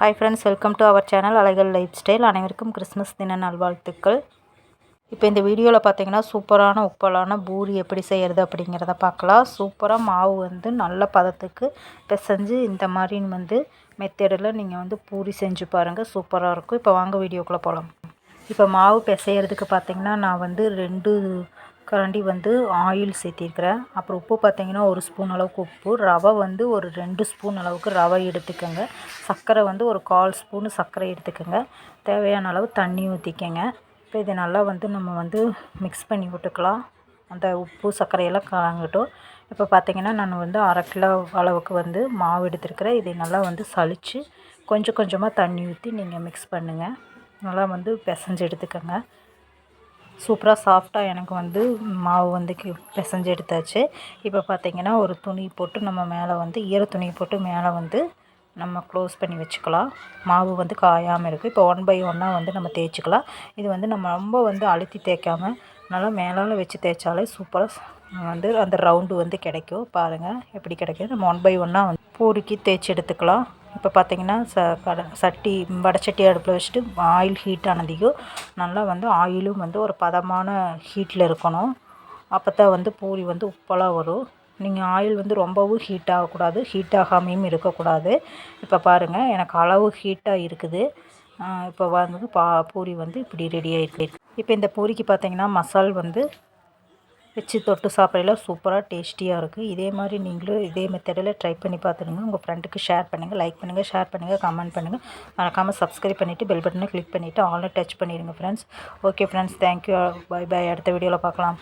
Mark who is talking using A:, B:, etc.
A: Hi friends welcome to our channel Alaigal life style அனைவருக்கும் Christmas தின நல்வாழ்த்துக்கள். இப்போ இந்த வீடியோவில் பார்த்தீங்கன்னா சூப்பரான உப்பலான பூரி எப்படி செய்கிறது அப்படிங்கிறத பார்க்கலாம் சூப்பராக மாவு வந்து நல்ல பதத்துக்கு பிசைஞ்சு இந்த மாதிரி வந்து மெத்தடில் நீங்கள் வந்து பூரி செஞ்சு பாருங்கள் சூப்பராக இருக்கும். இப்போ வாங்க வீடியோக்குள்ளே போகலாம் இப்போ மாவு பிசையிறதுக்கு பார்த்தீங்கன்னா நான் வந்து ரெண்டு கரண்டி வந்து ஆயில் சேர்த்திருக்கிறேன் அப்புறம் உப்பு பார்த்திங்கன்னா ஒரு ஸ்பூன் அளவுக்கு உப்பு. ரவை வந்து ஒரு ரெண்டு ஸ்பூன் அளவுக்கு ரவை எடுத்துக்கோங்க. சர்க்கரை வந்து ஒரு கால் ஸ்பூனு சர்க்கரை எடுத்துக்கோங்க. தேவையான அளவு தண்ணி ஊற்றிக்கோங்க இப்போ இதை நல்லா வந்து நம்ம வந்து மிக்ஸ் பண்ணி விட்டுக்கலாம். அந்த உப்பு சர்க்கரையெல்லாம் கலங்கட்டும். இப்போ பார்த்திங்கன்னா நான் வந்து அரை கிலோ அளவுக்கு வந்து மாவு எடுத்துருக்கிறேன். இதை நல்லா வந்து சளிச்சு கொஞ்சம் கொஞ்சமாக தண்ணி ஊற்றி நீங்கள் மிக்ஸ் பண்ணுங்கள் நல்லா வந்து பிசைஞ்சு எடுத்துக்கோங்க. சூப்பராக சாஃப்டாக எனக்கு வந்து மாவு வந்து பிசைஞ்சு எடுத்தாச்சு. இப்போ பார்த்திங்கன்னா ஒரு துணி போட்டு நம்ம மேலே வந்து ஈர துணி போட்டு மேலே வந்து நம்ம க்ளோஸ் பண்ணி வச்சுக்கலாம். மாவு வந்து காயாமல் இருக்குது இப்போ ஒன் பை ஒன்னாக வந்து நம்ம தேய்ச்சிக்கலாம். இது வந்து நம்ம ரொம்ப வந்து அழுத்தி தேய்க்காமல் நல்லா மேலால் வச்சு தேய்ச்சாலே சூப்பராக வந்து அந்த ரவுண்டு வந்து கிடைக்கும். பாருங்கள் எப்படி கிடைக்கும் நம்ம ஒன் பை ஒன்னாக வந்து பூரிக்கு தேய்ச்சி எடுத்துக்கலாம். இப்போ பார்த்தீங்கன்னா ச கட சட்டி வடச்சட்டி அடுப்பில் வச்சுட்டு ஆயில் ஹீட் ஆனதையும் நல்லா வந்து ஆயிலும் வந்து ஒரு பதமான ஹீட்டில் இருக்கணும். அப்போ தான் வந்து பூரி வந்து உப்பெல்லாம் வரும். நீங்கள் ஆயில் வந்து ரொம்பவும் ஹீட் ஆகக்கூடாது. ஹீட் ஆகாமையும் இருக்கக்கூடாது. இப்போ பாருங்கள் எனக்கு அளவு ஹீட்டாக இருக்குது. இப்போ வந்து பா பூரி வந்து இப்படி ரெடி ஆகிருக்கு இப்போ இந்த பூரிக்கு பார்த்தீங்கன்னா மசால் வந்து வச்சு தொட்டு சாப்பிடல சூப்பராக டேஸ்டியாக இருக்குது இதே மாதிரி நீங்களும் இதே மெத்தடில் ட்ரை பண்ணி பார்த்துடுங்க. உங்கள் ஃப்ரெண்டுக்கு ஷேர் பண்ணுங்கள் லைக் பண்ணுங்கள் ஷேர் பண்ணுங்கள் கமெண்ட் பண்ணுங்கள் மறக்காமல் சப்ஸ்கிரைப் பண்ணிவிட்டு பெல் பட்டனை கிளிக் பண்ணிவிட்டு ஆல்ரெடி டச் பண்ணிடுங்க friends okay friends thank you bye bye அடுத்த வீடியோவில் பார்க்கலாம்.